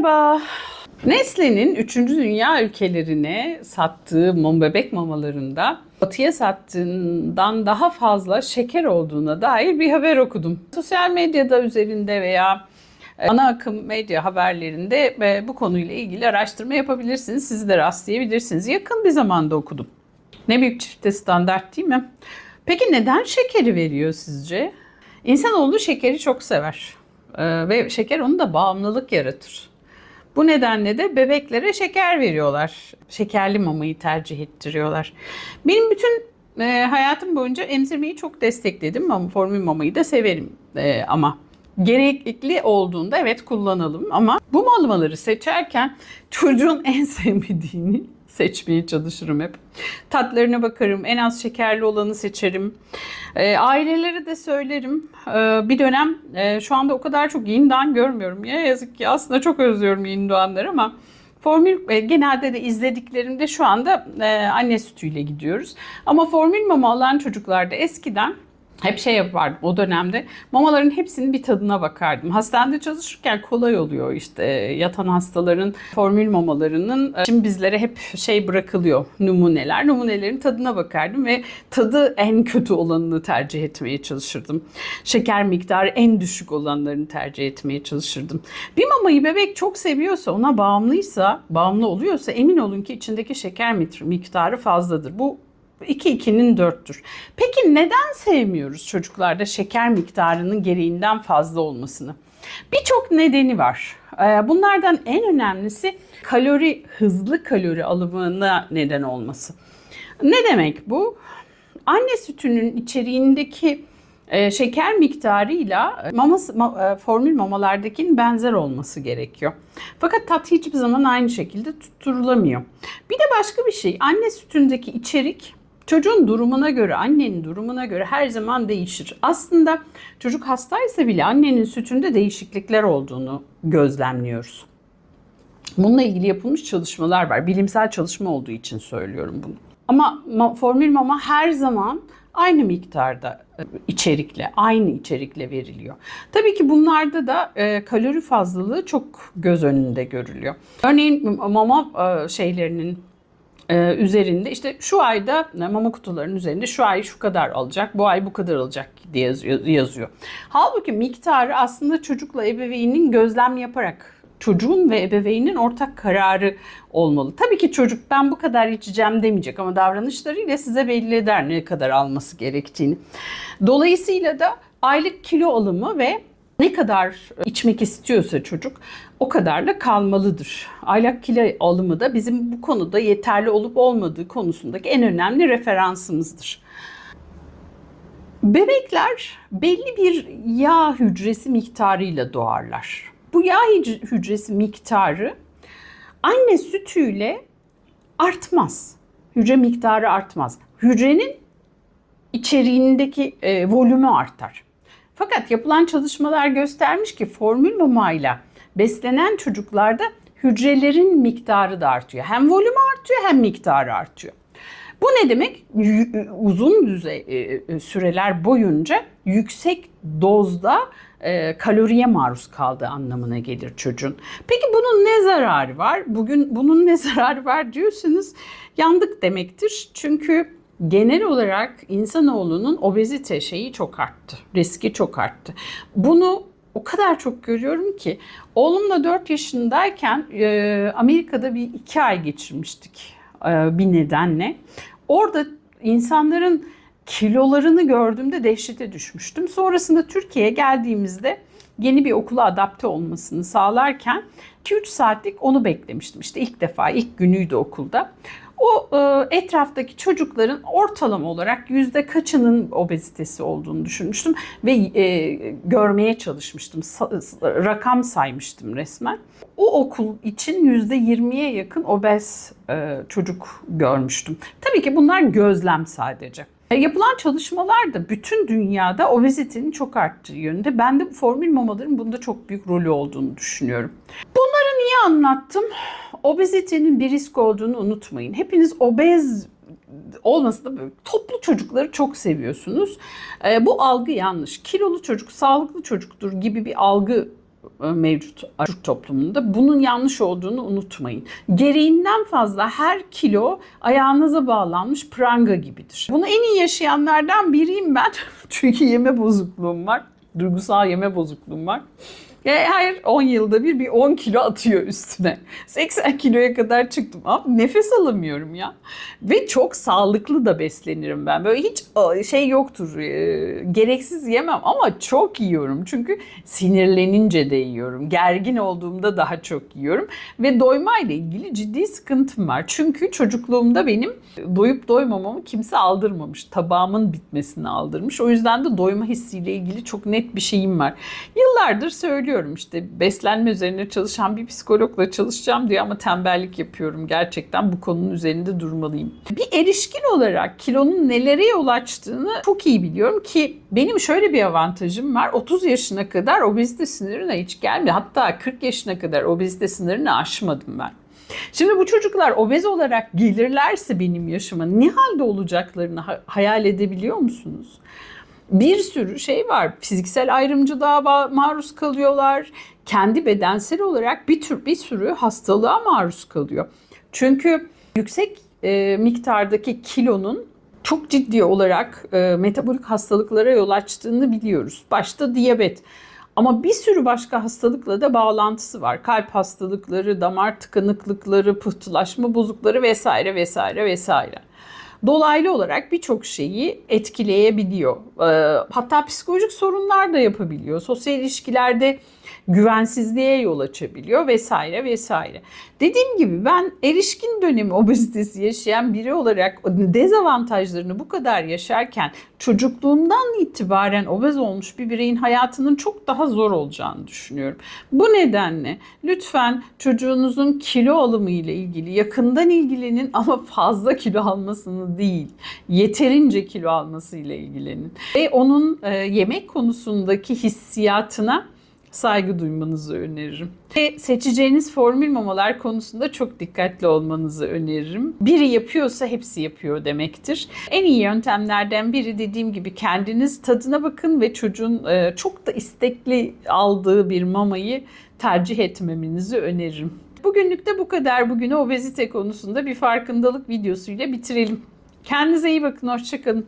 Merhaba. Nestle'nin 3. dünya ülkelerine sattığı mum bebek mamalarında batıya sattığından daha fazla şeker olduğuna dair bir haber okudum. Sosyal medyada üzerinde veya e, ana akım medya haberlerinde e, bu konuyla ilgili araştırma yapabilirsiniz. Siz de rastlayabilirsiniz. Yakın bir zamanda okudum. Ne büyük çifte standart değil mi? Peki neden şekeri veriyor sizce? İnsanoğlu şekeri çok sever. Ee, ve şeker onu da bağımlılık yaratır. Bu nedenle de bebeklere şeker veriyorlar. Şekerli mamayı tercih ettiriyorlar. Benim bütün e, hayatım boyunca emzirmeyi çok destekledim. Mama, formül mamayı da severim e, ama gerekli olduğunda evet kullanalım ama bu mamaları seçerken çocuğun en sevmediğini seçmeye çalışırım hep. Tatlarına bakarım. En az şekerli olanı seçerim. E, ailelere de söylerim. E, bir dönem e, şu anda o kadar çok yeni doğan görmüyorum. Ya yazık ki aslında çok özlüyorum yeni doğanları ama Formül e, genelde de izlediklerimde şu anda e, anne sütüyle gidiyoruz. Ama formül mama alan çocuklarda eskiden hep şey yapardım o dönemde. Mamaların hepsinin bir tadına bakardım. Hastanede çalışırken kolay oluyor işte e, yatan hastaların formül mamalarının. e, Şimdi bizlere hep şey bırakılıyor numuneler. Numunelerin tadına bakardım ve tadı en kötü olanını tercih etmeye çalışırdım. Şeker miktarı en düşük olanlarını tercih etmeye çalışırdım. Bir mamayı bebek çok seviyorsa, ona bağımlıysa, bağımlı oluyorsa emin olun ki içindeki şeker miktarı fazladır. Bu 2 2'nin 4'tür. Peki neden sevmiyoruz çocuklarda şeker miktarının gereğinden fazla olmasını? Birçok nedeni var. Ee, Bunlardan en önemlisi kalori, hızlı kalori alımına neden olması. Ne demek bu? Anne sütünün içeriğindeki e, şeker miktarıyla e, maması, ma- e, formül mamalardakinin benzer olması gerekiyor. Fakat tat hiçbir zaman aynı şekilde tutturulamıyor. Bir de başka bir şey, anne sütündeki içerik çocuğun durumuna göre, annenin durumuna göre her zaman değişir. Aslında çocuk hastaysa bile annenin sütünde değişiklikler olduğunu gözlemliyoruz. Bununla ilgili yapılmış çalışmalar var. Bilimsel çalışma olduğu için söylüyorum bunu. Ama ma- formül mama her zaman aynı miktarda e, içerikle, aynı içerikle veriliyor. Tabii ki bunlarda da e, kalori fazlalığı çok göz önünde görülüyor. Örneğin mama e, şeylerinin e, üzerinde işte şu ayda e, mama kutularının üzerinde şu ay şu kadar alacak, bu ay bu kadar alacak diye yazıyor. yazıyor. Halbuki miktarı aslında çocukla ebeveynin gözlem yaparak çocuğun ve ebeveynin ortak kararı olmalı. Tabii ki çocuk ben bu kadar içeceğim demeyecek ama davranışlarıyla size belli eder ne kadar alması gerektiğini. Dolayısıyla da aylık kilo alımı ve ne kadar içmek istiyorsa çocuk o kadar da kalmalıdır. Aylık kilo alımı da bizim bu konuda yeterli olup olmadığı konusundaki en önemli referansımızdır. Bebekler belli bir yağ hücresi miktarıyla doğarlar. Bu yağ hücresi miktarı anne sütüyle artmaz. Hücre miktarı artmaz. Hücrenin içeriğindeki e, volümü artar. Fakat yapılan çalışmalar göstermiş ki formül mamayla beslenen çocuklarda hücrelerin miktarı da artıyor. Hem volümü artıyor hem miktarı artıyor. Bu ne demek? Uzun düzey e, süreler boyunca yüksek dozda e, kaloriye maruz kaldığı anlamına gelir çocuğun. Peki bunun ne zararı var? Bugün bunun ne zararı var diyorsanız yandık demektir. Çünkü genel olarak insanoğlunun obezite şeyi çok arttı. Riski çok arttı. Bunu o kadar çok görüyorum ki oğlumla 4 yaşındayken e, Amerika'da bir iki ay geçirmiştik e, bir nedenle. Orada insanların kilolarını gördüğümde dehşete düşmüştüm. Sonrasında Türkiye'ye geldiğimizde yeni bir okula adapte olmasını sağlarken 2-3 saatlik onu beklemiştim. İşte ilk defa ilk günüydü okulda. O e, etraftaki çocukların ortalama olarak yüzde kaçının obezitesi olduğunu düşünmüştüm ve e, görmeye çalışmıştım. Sa- rakam saymıştım resmen. O okul için yüzde yirmiye yakın obez e, çocuk görmüştüm. Tabii ki bunlar gözlem sadece. E, Yapılan çalışmalarda bütün dünyada obezitenin çok arttığı yönünde. Ben de formül mamaların bunda çok büyük rolü olduğunu düşünüyorum. Bunları niye anlattım? Obezitenin bir risk olduğunu unutmayın. Hepiniz obez olması da böyle toplu çocukları çok seviyorsunuz. E, bu algı yanlış. Kilolu çocuk sağlıklı çocuktur gibi bir algı mevcut Türk toplumunda. Bunun yanlış olduğunu unutmayın. Gereğinden fazla her kilo ayağınıza bağlanmış pranga gibidir. Bunu en iyi yaşayanlardan biriyim ben. Çünkü yeme bozukluğum var. Duygusal yeme bozukluğum var. Ya her 10 yılda bir bir 10 kilo atıyor üstüne. 80 kiloya kadar çıktım. Abi nefes alamıyorum ya. Ve çok sağlıklı da beslenirim ben. Böyle hiç şey yoktur. e, gereksiz yemem ama çok yiyorum. Çünkü sinirlenince de yiyorum. Gergin olduğumda daha çok yiyorum. Ve doymayla ilgili ciddi sıkıntım var. Çünkü çocukluğumda benim doyup doymamamı kimse aldırmamış. Tabağımın bitmesini aldırmış. O yüzden de doyma hissiyle ilgili çok net bir şeyim var. Yıllardır söylüyorum işte beslenme üzerine çalışan bir psikologla çalışacağım diyor ama tembellik yapıyorum. Gerçekten bu konunun üzerinde durmalıyım. Bir erişkin olarak kilonun nelere yol açtığını çok iyi biliyorum ki benim şöyle bir avantajım var. 30 yaşına kadar obezite sınırına hiç gelmedi. Hatta 40 yaşına kadar obezite sınırını aşmadım ben. Şimdi bu çocuklar obez olarak gelirlerse benim yaşıma ne halde olacaklarını ha- hayal edebiliyor musunuz? Bir sürü şey var. Fiziksel ayrımcılığa maruz kalıyorlar. Kendi bedensel olarak bir tür bir sürü hastalığa maruz kalıyor. Çünkü yüksek e, miktardaki kilonun çok ciddi olarak e, metabolik hastalıklara yol açtığını biliyoruz. Başta diyabet. Ama bir sürü başka hastalıkla da bağlantısı var. Kalp hastalıkları, damar tıkanıklıkları, pıhtılaşma bozukları vesaire vesaire vesaire. Dolaylı olarak birçok şeyi etkileyebiliyor. Ee, hatta psikolojik sorunlar da yapabiliyor. Sosyal ilişkilerde güvensizliğe yol açabiliyor vesaire vesaire. Dediğim gibi ben erişkin dönemi obezitesi yaşayan biri olarak dezavantajlarını bu kadar yaşarken çocukluğundan itibaren obez olmuş bir bireyin hayatının çok daha zor olacağını düşünüyorum. Bu nedenle lütfen çocuğunuzun kilo alımı ile ilgili yakından ilgilenin ama fazla kilo almasını değil, yeterince kilo alması ile ilgilenin. Ve onun e, yemek konusundaki hissiyatına saygı duymanızı öneririm. Ve seçeceğiniz formül mamalar konusunda çok dikkatli olmanızı öneririm. Biri yapıyorsa hepsi yapıyor demektir. En iyi yöntemlerden biri dediğim gibi kendiniz tadına bakın ve çocuğun e, çok da istekli aldığı bir mamayı tercih etmemenizi öneririm. Bugünlük de bu kadar. Bugünü obezite konusunda bir farkındalık videosuyla bitirelim. Kendinize iyi bakın. Hoşçakalın.